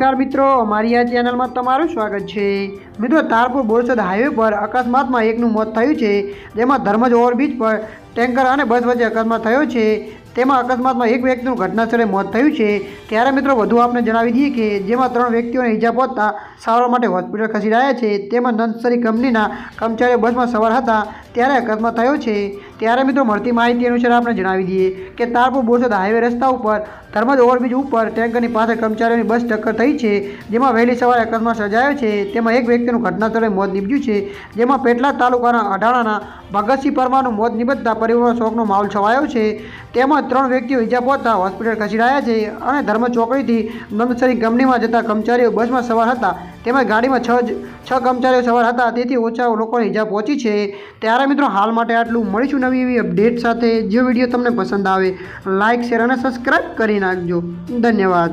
નમસ્કાર મિત્રો, અમારી આ ચેનલમાં તમારું સ્વાગત છે. મિત્રો, તારપુર બોરસદ હાઈવે પર અકસ્માતમાં એકનું મોત થયું છે. જેમાં ધર્મજ ઓવરબ્રિજ પર ટેન્કર અને બસ વચ્ચે અકસ્માત થયો છે. તેમાં અકસ્માતમાં એક વ્યક્તિનું ઘટનાસ્થળે મોત થયું છે. ત્યારે મિત્રો, વધુ આપને જણાવી દઈએ કે જેમાં ત્રણ વ્યક્તિઓને ઈજા પહોંચતા સારવાર માટે હોસ્પિટલ ખસી રહ્યા છે. તેમાં નંદસરી કંપનીના કર્મચારીઓ બસમાં સવાર હતા ત્યારે અકસ્માત થયો છે. ત્યારે મિત્રો, મળતી માહિતી અનુસાર આપણે જણાવી દઈએ કે તારપુર બોરસદ હાઈવે રસ્તા ઉપર ધર્મજ ઓવરબ્રિજ ઉપર ટેન્કરની પાસે કર્મચારીઓની બસ ટક્કર થઈ છે, જેમાં વહેલી સવારે અકસ્માત સર્જાયો છે. તેમાં એક વ્યક્તિનું ઘટનાસ્થળે મોત નીપજ્યું છે, જેમાં પેટલાદ તાલુકાના અઢાણાના ભગતસિંહ પરમારનું મોત નિપજતા પરિવારમાં શોકનો માહોલ છવાયો છે. તેમાં ત્રણ વ્યક્તિઓ ઈજા પહોંચતા હોસ્પિટલ ખસેડાયા છે અને ધર્મ ચોકડીથી નંદસરી કંપનીમાં જતા કર્મચારીઓ બસમાં સવાર હતા. તેમાં ગાડીમાં છ છ કર્મચારીઓ સવાર હતા. તેથી ઓછા લોકોને ઈજા પહોંચી છે. ત્યારે મિત્રો હાલ માટે આટલું. મળીશું નવી એવી અપડેટ સાથે. જે વીડિયો તમને પસંદ આવે લાઇક શેર અને સબસ્ક્રાઈબ કરી નાખજો. ધન્યવાદ.